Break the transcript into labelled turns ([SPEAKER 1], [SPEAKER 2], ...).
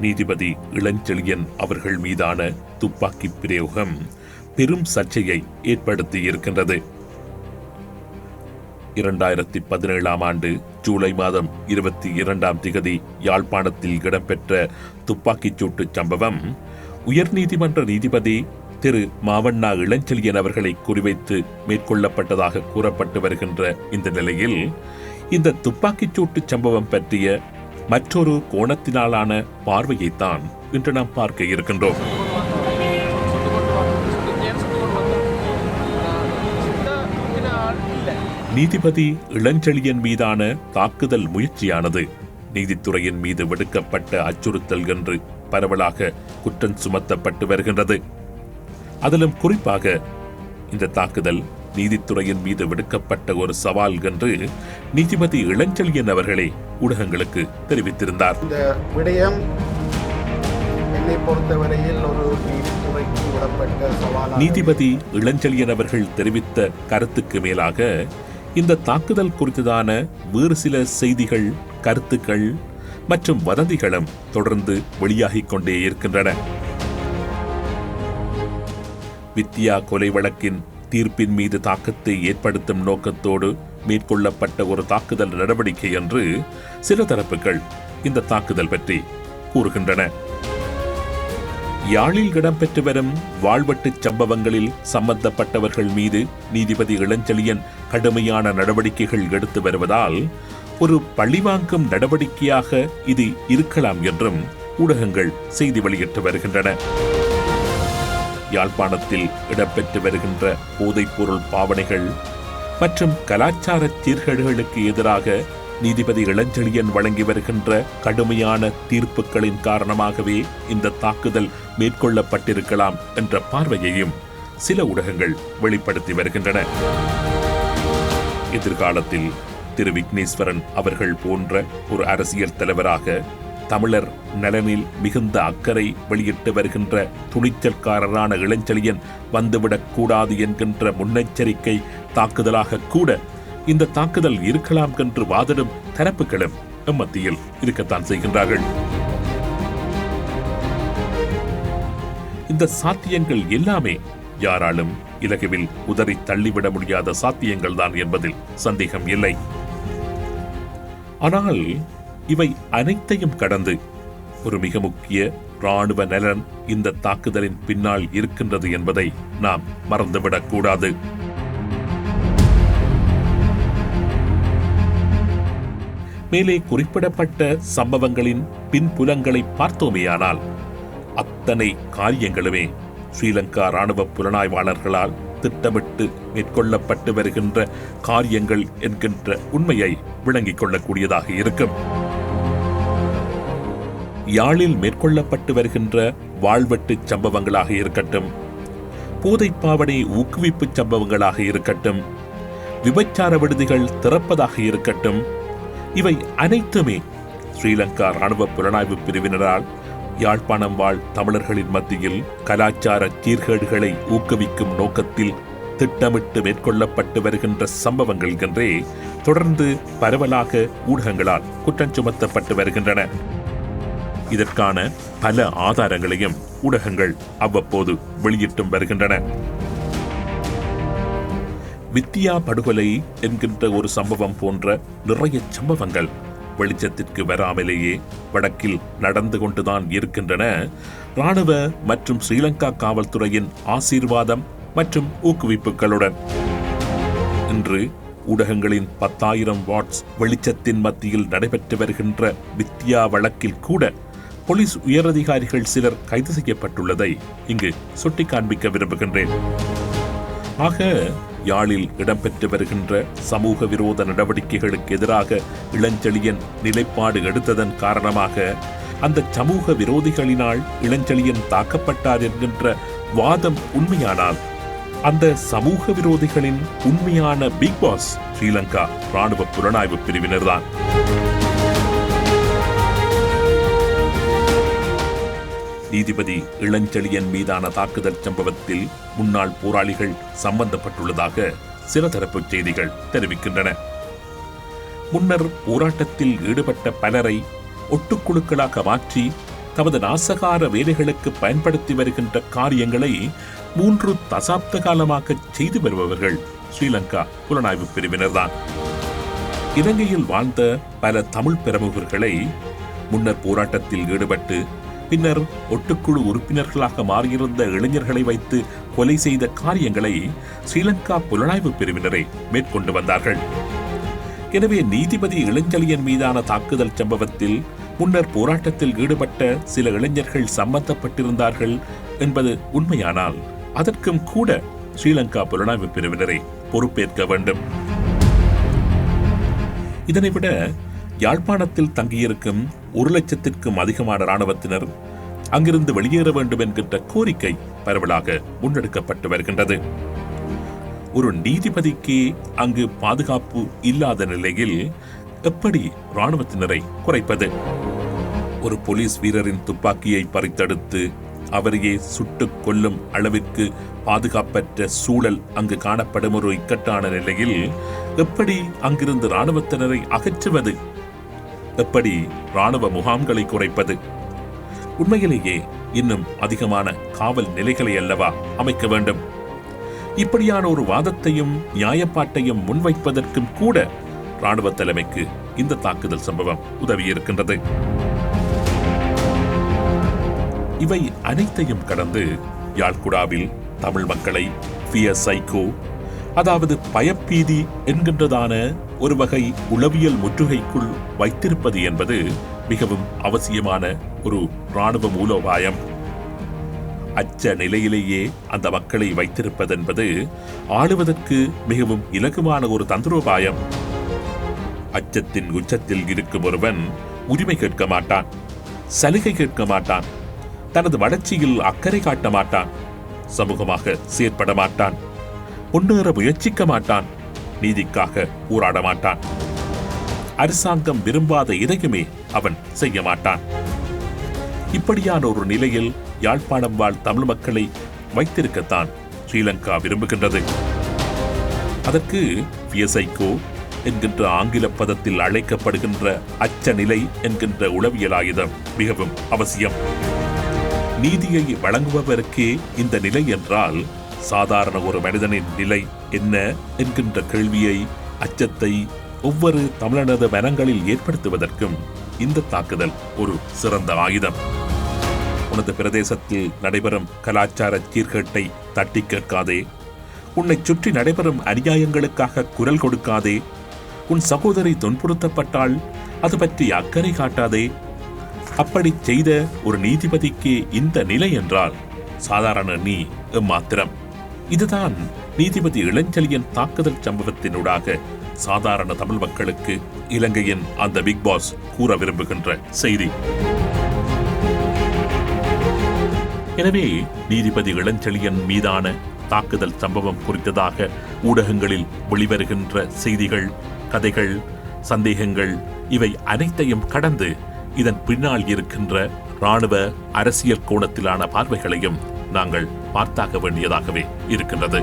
[SPEAKER 1] நீதிபதி இளஞ்செழியன் அவர்கள் மீதான துப்பாக்கி பிரயோகம் பெரும் சர்ச்சையை ஏற்படுத்தியிருக்கின்றது. இரண்டாயிரத்தி பதினேழாம் ஆண்டு ஜூலை மாதம் இருபத்தி இரண்டாம் திகதி யாழ்ப்பாணத்தில் இடம்பெற்ற துப்பாக்கிச் சூட்டு சம்பவம் உயர்நீதிமன்ற நீதிபதி திரு. மாவண்ணா இளஞ்செழியன் அவர்களை குறிவைத்து மேற்கொள்ளப்பட்டதாக கூறப்பட்டு வருகின்ற இந்த நிலையில் இந்த துப்பாக்கிச் சூட்டு சம்பவம் பற்றிய மற்றொரு கோணத்தினாலான பார்வையைத்தான் இன்று நாம் பார்க்க இருக்கின்றோம். நீதிபதி இளஞ்செழியன் மீதான தாக்குதல் முயற்சியானது நீதித்துறையின் மீது விடுக்கப்பட்ட அச்சுறுத்தல் என்று பரவலாக குற்றம் சுமத்தப்பட்டு வருகின்றது. அதிலும் குறிப்பாக இந்த தாக்குதல் நீதித்துறையின் மீது விடுக்கப்பட்ட ஒரு சவால் என்று நீதிபதி இளஞ்செழியன் அவர்களே ஊடகங்களுக்கு தெரிவித்திருந்தார்.
[SPEAKER 2] இந்த விடயம் என்னை பொறுத்தவரையில் ஒரு நீதித்துறைக்கு விடப்பட்ட சவாலாக
[SPEAKER 1] நீதிபதி இளஞ்செழியன் அவர்கள் தெரிவித்த கருத்துக்கு மேலாக இந்த தாக்குதல் குறித்ததான வேறு சில செய்திகள் கருத்துக்கள் மற்றும் வதந்திகளும் தொடர்ந்து வெளியாகிக் கொண்டே இருக்கின்றன. வித்யா கொலை வழக்கின் தீர்ப்பின் மீது தாக்கத்தை ஏற்படுத்தும் நோக்கத்தோடு மேற்கொள்ளப்பட்ட ஒரு தாக்குதல் நடவடிக்கை என்று சில தரப்புகள் இந்த தாக்குதல் பற்றி கூறுகின்றன. யாழில் இடம்பெற்று வரும் வாழ்வெட்டுச் சம்பவங்களில் சம்பந்தப்பட்டவர்கள் மீது நீதிபதி இளஞ்செழியன் கடுமையான நடவடிக்கைகள் எடுத்து வருவதால் ஒரு பழிவாங்கும் நடவடிக்கையாக இது இருக்கலாம் என்றும் ஊடகங்கள் செய்தி வெளியிட்டு வருகின்றன. யாழ்ப்பாணத்தில் இடம்பெற்று வருகின்ற போதைப்பொருள் பாவனைகள் மற்றும் கலாச்சார சீர்கேடுகளுக்கு எதிராக நீதிபதி இளஞ்செழியன் வழங்கி வருகின்ற கடுமையான தீர்ப்புகளின் காரணமாகவே இந்த தாக்குதல் மேற்கொள்ளப்பட்டிருக்கலாம் என்ற பார்வையையும் சில ஊடகங்கள் வெளிப்படுத்தி வருகின்றன. எதிர்காலத்தில் திரு விக்னேஸ்வரன் அவர்கள் போன்ற ஒரு அரசியல் தலைவராக தமிழர் நலனில் மிகுந்த அக்கறை வெளியிட்டு வருகின்ற துணிச்சல்காரரான இளஞ்செழியன் வந்துவிடக் கூடாது என்கின்ற முன்னெச்சரிக்கை தாக்குதலாக கூட இந்த தாக்குதல் இருக்கலாம் என்று வாதிடும் தரப்புகளும் மத்தியில் இருக்கத்தான் செய்கின்றார்கள். இந்த சாத்தியங்கள் எல்லாமே யாராலும் இலகுவில் உதறி தள்ளிவிட முடியாத சாத்தியங்கள் தான் என்பதில் சந்தேகம் இல்லை. ஆனால் இவை அனைத்தையும் கடந்து ஒரு மிக முக்கிய ராணுவ நலன் இந்த தாக்குதலின் பின்னால் இருக்கின்றது என்பதை நாம் மறந்துவிடக் கூடாது. மேலே குறிப்பிடப்பட்ட சம்பவங்களின் பின்புலங்களை பார்த்தோமேயானால் அத்தனை காரியங்களுமே ஸ்ரீலங்கா ராணுவ புலனாய்வாளர்களால் திட்டமிட்டு மேற்கொள்ளப்பட்டு வருகின்ற காரியங்கள் என்கின்ற உண்மையை விளங்கிக் கொள்ளக்கூடியதாக இருக்கும். யாழில் மேற்கொள்ளப்பட்டு வருகின்ற வாழ்வெட்டு சம்பவங்களாக இருக்கட்டும். போதைப்பாவனை ஊக்குவிப்பு சம்பவங்களாக இருக்கட்டும். விபச்சார விடுதிகள் திறப்பதாக இருக்கட்டும். இவை அனைத்துமே ஸ்ரீலங்கா ராணுவ புலனாய்வு பிரிவினரால் யாழ்ப்பாணம் வாழ் தமிழர்களின் மத்தியில் கலாச்சார சீர்கேடுகளை ஊக்குவிக்கும் நோக்கத்தில் திட்டமிட்டு மேற்கொள்ளப்பட்டு வருகின்ற சம்பவங்கள் என்றே தொடர்ந்து பரவலாக ஊடகங்களால் குற்றம் சுமத்தப்பட்டு வருகின்றன. இதற்கான பல ஆதாரங்களையும் ஊடகங்கள் அவ்வப்போது வெளியிட்டும் வருகின்றன. வித்தியா படுகொலை என்கின்ற ஒரு சம்பவம் போன்ற நிறைய சம்பவங்கள் வெளிச்சத்திற்கு வராமலேயே வடக்கில் நடந்து கொண்டுதான் இருக்கின்றன. ராணுவ மற்றும் ஸ்ரீலங்கா காவல்துறையின் ஆசீர்வாதம் மற்றும் ஊக்குவிப்புகளுடன் இன்று ஊடகங்களின் பத்தாயிரம் வாட்ஸ் வெளிச்சத்தின் மத்தியில் நடைபெற்று வருகின்ற வித்யா வழக்கில் கூட போலீஸ் உயரதிகாரிகள் சிலர் கைது செய்யப்பட்டுள்ளதை இங்கு சுட்டி காண்பிக்க விரும்புகின்றேன். ஆக யாழில் இடம்பெற்று வருகின்ற சமூக விரோத நடவடிக்கைகளுக்கு எதிராக இளஞ்செழியன் நிலைப்பாடு எடுத்ததன் காரணமாக அந்த சமூக விரோதிகளினால் இளஞ்செழியன் தாக்கப்பட்டார் என்கின்ற வாதம் உண்மையானால் அந்த சமூக விரோதிகளின் உண்மையான பிக் பாஸ் ஸ்ரீலங்கா ராணுவ புலனாய்வு பிரிவினர்தான். நீதிபதி இளஞ்செழியன் மீதான தாக்குதல் சம்பவத்தில் முன்னாள் போராளிகள் சம்பந்தப்பட்டுள்ளதாக சில தரப்பு செய்திகள் தெரிவிக்கின்றன. முன்னர் போராட்டத்தில் ஈடுபட்ட பலரை ஒட்டுக்குழுக்களாக மாற்றி தமது நாசகார வேலைகளுக்கு பயன்படுத்தி வருகின்ற காரியங்களை மூன்று தசாப்த காலமாக செய்து வருபவர்கள் ஸ்ரீலங்கா புலனாய்வு பிரிவினர்தான். இலங்கையில் வாழ்ந்த பல தமிழ் பிரமுகர்களை முன்னர் போராட்டத்தில் ஈடுபட்டு பின்னர் ஒட்டுக்குழு உறுப்பினர்களாக மாறியிருந்த இளைஞர்களை வைத்து கொலை செய்த காரியங்களை ஸ்ரீலங்கா புலனாய்வு பிரிவினரை மேற்கொண்டு வந்தார்கள். எனவே நீதிபதி இளஞ்சலியன் மீதான தாக்குதல் சம்பவத்தில் முன்னர் போராட்டத்தில் ஈடுபட்ட சில இளைஞர்கள் சம்பந்தப்பட்டிருந்தார்கள் என்பது உண்மையானால் அதற்கும் கூட ஸ்ரீலங்கா புலனாய்வு பிரிவினரை பொறுப்பேற்க வேண்டும். இதனைவிட யாழ்ப்பாணத்தில் தங்கியிருக்கும் ஒரு லட்சத்திற்கும் அதிகமான ராணுவத்தினர் அங்கிருந்து வெளியேற வேண்டும் என்கின்ற கோரிக்கை பரவலாக முன்னெடுக்கப்பட்டு வருகின்றது. ஒரு நீதிபதிக்கு அங்கு பாதுகாப்பு இல்லாத நிலையில் எப்படி இராணுவத்தினரை குறைப்பது? ஒரு போலீஸ் வீரரின் துப்பாக்கியை பறித்தெடுத்து அவரையே சுட்டுக் கொல்லும் அளவிற்கு பாதுகாப்பற்ற சூழல் அங்கு காணப்படும் ஒரு இக்கட்டான நிலையில் எப்படி அங்கிருந்து ராணுவத்தினரை அகற்றுவது? எப்படி ராணுவ முகாம்களை குறைப்பது? உண்மையிலேயே இன்னும் அதிகமான காவல் நிலைகளை அல்லவா அமைக்க வேண்டும்? இப்படியான ஒரு வாதத்தையும் நியாயப்பாட்டையும் முன்வைப்பதற்கும் கூட ராணுவ தலைமைக்கு இந்த தாக்குதல் சம்பவம் உதவியிருக்கின்றது இவை அனைத்தையும் கடந்து யாழ்குடாவில் தமிழ் மக்களை பியர் சைக்கோ அதாவது பயப்பீதி என்கின்றதான ஒரு வகை உளவியல் முற்றுகைக்குள் வைத்திருப்பது என்பது மிகவும் அவசியமான ஒரு ராணுவ மூலோபாயம். அச்ச நிலையிலேயே அந்த மக்களை வைத்திருப்பதென்பது ஆளுவதற்கு மிகவும் இலகுவான ஒரு தந்திரோபாயம். அச்சத்தின் உச்சத்தில் இருக்கும் ஒருவன் உரிமை கேட்க மாட்டான் சலுகை கேட்க மாட்டான் தனது வளர்ச்சியில் அக்கறை காட்ட மாட்டான் சமூகமாக செயற்பட மாட்டான் முன்னேற முயற்சிக்க மாட்டான் நீதிக்காக போராட மாட்டான் அரசாங்கம் விரும்பாத எதையுமே அவன் செய்ய மாட்டான் இப்படியான ஒரு நிலையில் யாழ்ப்பாணம் வாழ் தமிழ் மக்களை வைத்திருக்கத்தான் ஸ்ரீலங்கா விரும்புகின்றது. அதற்கு வியசைக்கோ என்கின்ற ஆங்கில பதத்தில் அழைக்கப்படுகின்ற அச்ச நிலை என்கின்ற உளவியல் ஆயுதம் மிகவும் அவசியம். நீதியை வழங்குபவருக்கே இந்த நிலை என்றால் சாதாரண ஒரு மனிதனின் நிலை என்ன என்கின்ற கேள்வியை அச்சத்தை ஒவ்வொரு தமிழனது மனங்களில் ஏற்படுத்துவதற்கும் இந்த தாக்குதல் ஒரு சிறந்த ஆயுதம். உனது பிரதேசத்தில் நடைபெறும் கலாச்சார சீர்கேட்டை தட்டி கேட்காதே. உன்னை சுற்றி நடைபெறும் அநியாயங்களுக்காக குரல் கொடுக்காதே. உன் சகோதரி துன்புறுத்தப்பட்டால் அது பற்றி அக்கறை காட்டாதே. அப்படி செய்த ஒரு நீதிபதிக்கு இந்த நிலை என்றால் சாதாரண நீ எம்மாத்திரம். இதுதான் நீதிபதி இளஞ்செழியன் தாக்குதல் சம்பவத்தினூடாக சாதாரண தமிழ் மக்களுக்கு இலங்கையின் அந்த பிக் பாஸ் கூற விரும்புகின்ற செய்தி. எனவே நீதிபதி இளஞ்செழியன் மீதான தாக்குதல் சம்பவம் குறித்ததாக ஊடகங்களில் வெளிவருகின்ற செய்திகள் கதைகள் சந்தேகங்கள் இவை அனைத்தையும் கடந்து இதன் பின்னால் இருக்கின்ற ராணுவ அரசியல் கோணத்திலான பார்வைகளையும் நாங்கள் பார்த்தாக வேண்டியதாகவே இருக்கின்றது.